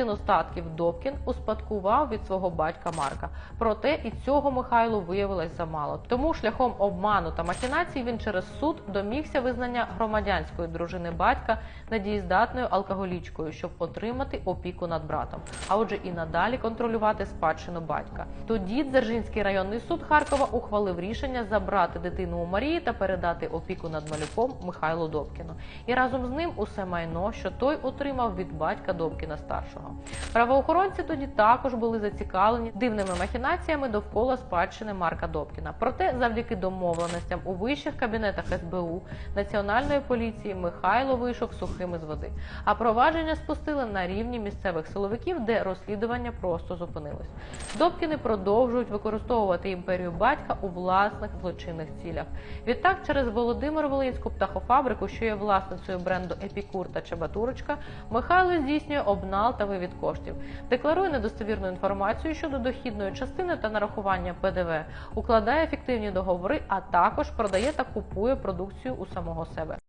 Частину статків Добкін успадкував від свого батька Марка. Проте і цього Михайлу виявилось замало. Тому шляхом обману та махінацій він через суд домігся визнання громадянської дружини батька недієздатною алкоголічкою, щоб отримати опіку над братом, а отже і надалі контролювати спадщину батька. Тоді Дзержинський районний суд Харкова ухвалив рішення забрати дитину у Марії та передати опіку над малюком Михайлу Добкіну. І разом з ним усе майно, що той отримав від батька Добкіна старшого. Правоохоронці тоді також були зацікавлені дивними махінаціями довкола спадщини Марка Добкіна. Проте, завдяки домовленостям у вищих кабінетах СБУ Національної поліції Михайло вийшов сухим із води. А провадження спустили на рівні місцевих силовиків, де розслідування просто зупинилось. Добкіни продовжують використовувати імперію батька у власних злочинних цілях. Відтак, через Володимир Волинську птахофабрику, що є власницею бренду Епікур та Чебатурочка, Михайло здійснює обнал та вивід коштів, декларує недостовірну інформацію щодо дохідної частини та нарахування ПДВ, укладає фіктивні договори, а також продає та купує продукцію у самого себе.